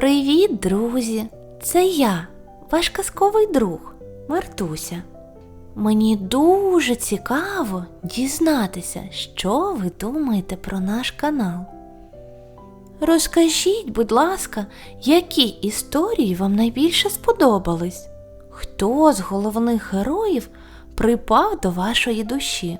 Привіт, друзі! Це я, ваш казковий друг Мартуся. Мені дуже цікаво дізнатися, що ви думаєте про наш канал. Розкажіть, будь ласка, які історії вам найбільше сподобались? Хто з головних героїв припав до вашої душі?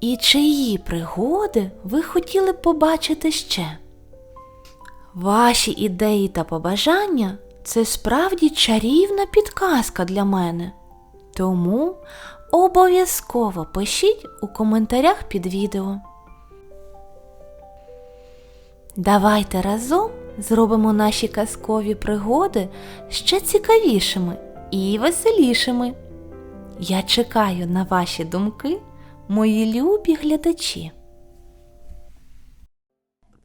І чиї пригоди ви хотіли побачити ще? Ваші ідеї та побажання це справді чарівна підказка для мене. Тому обов'язково пишіть у коментарях під відео. Давайте разом зробимо наші казкові пригоди ще цікавішими і веселішими. Я чекаю на ваші думки, мої любі глядачі.